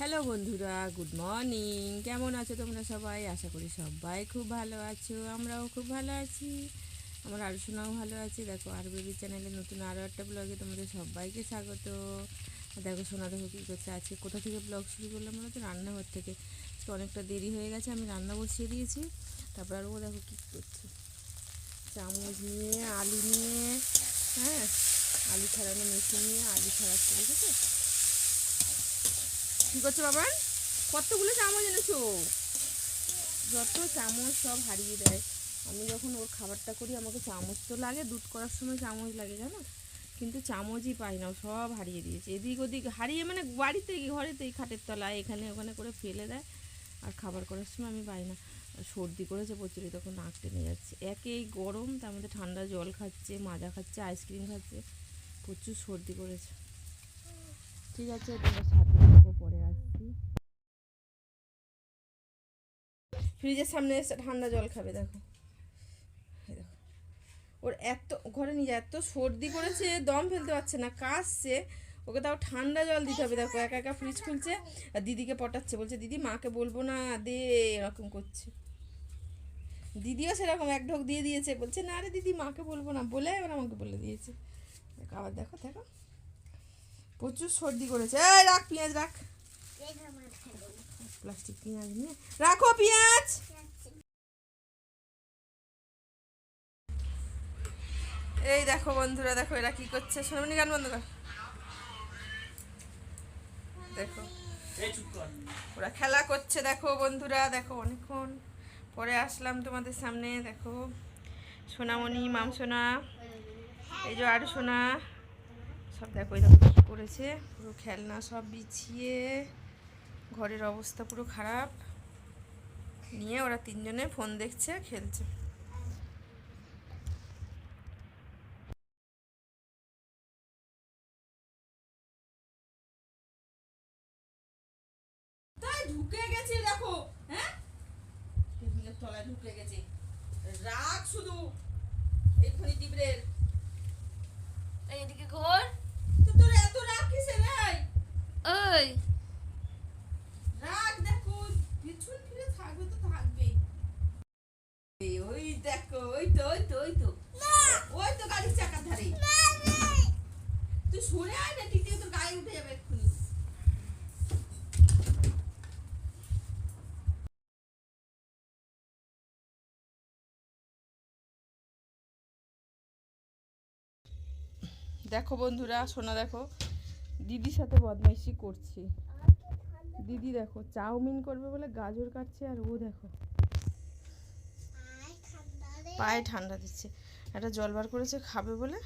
Hello বন্ধুরা, good morning. কেমন আছো তোমরা সবাই? আশা করি সবাই খুব ভালো আছো, আমরাও খুব ভালো আছি। আমার আলোচনাও ভালো আছে। দেখো, আর বেবি চ্যানেলে নতুন আরও একটা ব্লগে তোমাদের সবাইকে স্বাগত। দেখো, সোনা দেখো কী করছে। আজকে কোথা থেকে ব্লগ শুরু করলাম বলো তো? রান্নাঘর থেকে। অনেকটা দেরি হয়ে গেছে, আমি রান্না বসিয়ে দিয়েছি। তারপর আর ও দেখো কী করছে। চামচ নিয়ে, আলু নিয়ে হ্যাঁ আলু ছাড়ানো মেশিন নিয়ে, আলু ছাড়াচ্ছে দেখেছ কী করছ বাবান কতগুলো চামচ এনেছো? যত চামচ সব হারিয়ে দেয় আমি যখন ওর খাবারটা করি, আমাকে চামচ তো লাগে, দুধ করার সময় চামচ লাগে, জানো? কিন্তু চামচই পাই না, সব হারিয়ে দিয়েছে। এদিক ওদিক হারিয়ে মানে বাড়িতেই ঘরেতেই খাটের তলায়, এখানে ওখানে করে ফেলে দেয়। আর খাবার করার সময় আমি পাই না। সর্দি করেছে প্রচুর তখন নাক টেনে যাচ্ছে। একে এই গরম, তার মধ্যে ঠান্ডা জল খাচ্ছে, মাজা খাচ্ছে আইসক্রিম খাচ্ছে। প্রচুর সর্দি করেছে। ঠিক আছে, তোমরা সাথে ফ্রিজের সামনে এসে ঠান্ডা জল খাবে, দেখো। ওর এত ঘরে যায়, এত সর্দি করেছে, দম ফেলতে পারছে না, কাশছে। ওকে তাও ঠান্ডা জল দিতে হবে, দেখো, একা একা ফ্রিজ খুলছে, আর দিদিকে পটাচ্ছে, বলছে, দিদি, মাকে বলব না, দে। এরকম করছে। দিদিও সেরকম, এক ঢোক দিয়ে দিয়েছে, বলছে, না রে দিদি, মাকে বলব না। বলে এবার আমাকে বলে দিয়েছে। আবার দেখো দেখো। প্রচুর সর্দি করেছে। এই রাখ, পেঁয়াজ রাখ। প্লাস্টিক পেঁয়াজ নিয়ে রাখো পেঁয়াজ এই দেখো বন্ধুরা দেখো এরা কি করছে সোনামণি গান বন্ধ কর দেখো ওরা খেলা করছে দেখো বন্ধুরা দেখো অনেকক্ষণ পরে আসলাম তোমাদের সামনে দেখো সোনামণি মাম সোনা এই যে আর সোনা সব দেখো কী করেছে পুরো খেলনা সব বিছিয়ে ঘরের অবস্থা পুরো খারাপ। নিয়ে ওরা তিনজনে ফোন দেখছে খেলছে। তাই ঢুকে গেছে দেখো হ্যাঁ? টেবিলের তলায় ঢুকে গেছে। রাগ শুধু এক্ষুনি টিবরের এদিকে ঘোর। তো তোর এত রাগ কিসে ভাই? ওই রাগ দেখো পিছন ফিরে থাকবে তো থাকবে এই ওই দেখো ওই তো ওই তো ওই তো। ওই তো গাড়ির চাকার ধারে। তুই সরে আয় না টিকটিকি তোর গায়ে উঠে যাবে এক্ষুনি। দেখো বন্ধুরা সোনা দেখো দিদির সাথে বদমাইশি করছে। দিদি দেখো চাউমিন করবে বলে গাজর কাটছে আর ও দেখো। পায়ে ঠান্ডা দিচ্ছে। একটা জল বার করেছে, খাবে বলে।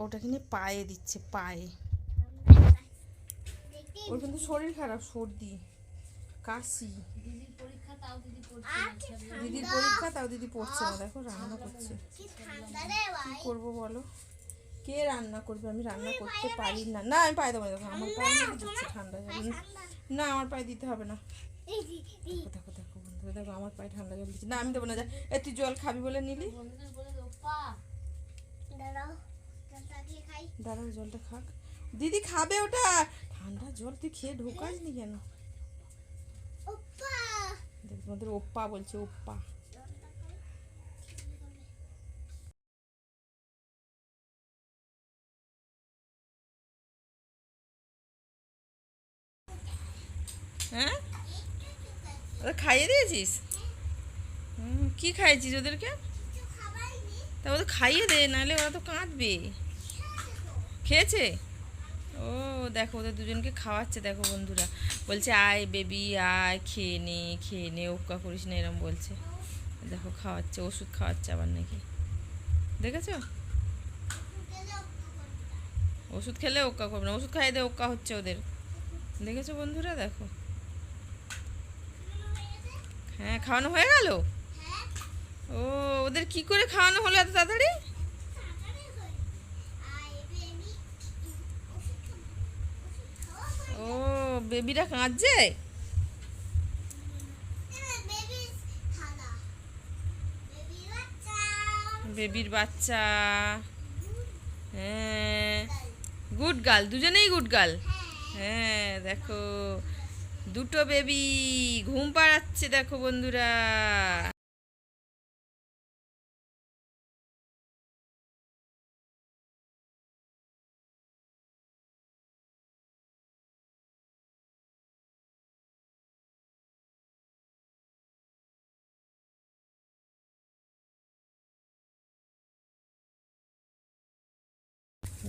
ওটাকে নিয়ে পায়ে দিচ্ছে, পায়ে। ওর কিন্তু শরীর খারাপ, সর্দি, কাশি। দিদির পরীক্ষা, তাও দিদি পড়ছে না। দেখো, রান্না করছে। কি করব বলো? কে রান্না করবে? আমি রান্না করতে পারি না। না, আমি পায়ে দেবো আমার পায়ে ঠান্ডা জল না আমার পায়ে দিতে হবে না। দেখো দেখো বন্ধু বন্ধুরা দেখো আমার পায়ে ঠান্ডা জল দিচ্ছে। না আমি দেবো না যা। এ তুই জল খাবি বলে নিলি? দাঁড়াও জলটা খাক। দিদি খাবে ওটা? ঠান্ডা জল তুই খেয়ে ঢোকাস নি কেন তোমাদের ওপ্পা বলছে ওপ্পা। হ্যাঁ? ওদের খাইয়ে দিয়েছিস? কি খাইয়েছিস ওদেরকে? তা ওদের খাইয়ে দে, নাহলে ওরা তো কাঁদবে। খেয়েছে? ও, দেখো ওদের দুজনকে খাওয়াচ্ছে, দেখো বন্ধুরা। বলছে, আয় বেবি, আয়, খেয়ে নে খেয়ে নে ওকা করিস না, এরম বলছে। দেখো খাওয়াচ্ছে, ওষুধ খাওয়াচ্ছে আবার নাকি। দেখেছ? ওষুধ খেলে ওকা করবে না, ওষুধ খাইয়ে দে ওকা হচ্ছে ওদের। দেখেছ বন্ধুরা? দেখো। হ্যাঁ খাওয়ানো হয়ে গেল? ও, ওদের কি করে খাওয়ানো হলো এত তাড়াতাড়ি? ও, বেবিরা কাঁদছে? বেবির বাচ্চা। হ্যাঁ। গুড গার্ল, দুজনেই গুড গার্ল? হ্যাঁ দেখো। দুটো বেবি ঘুম পাড়াচ্ছে, দেখো বন্ধুরা।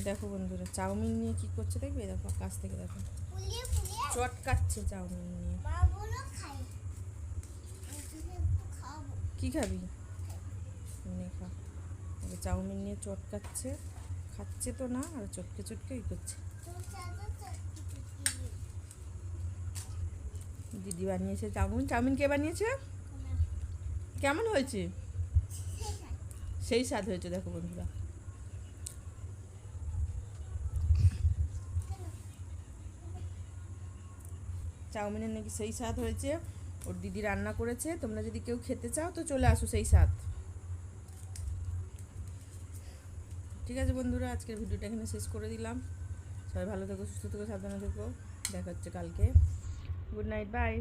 দেখো বন্ধুরা, চাউমিন নিয়ে কি করছে দেখবে? দেখো, কাছ থেকে দেখো। চটকাচ্ছে চাউমিন নিয়ে। কি খাবি? নে খা। চাউমিন নিয়ে চটকাচ্ছে। খাচ্ছে তো না আর চটকে চটকে ই করছে। দিদি বানিয়েছে চাউমিন। চাউমিন কে বানিয়েছে? কেমন হয়েছে? সেই স্বাদ হয়েছে দেখো বন্ধুরা। চাউমিনের নাকি সেই স্বাদ হয়েছে। ওর দিদি রান্না করেছে। তোমরা যদি কেউ খেতে চাও তো চলে আসো সেই স্বাদ। ঠিক আছে বন্ধুরা, আজকের ভিডিওটা এখানে শেষ করে দিলাম। সবাই ভালো থেকো, সুস্থ থেকো, সাবধানে থেকো। দেখা হচ্ছে কালকে। Good night, bye.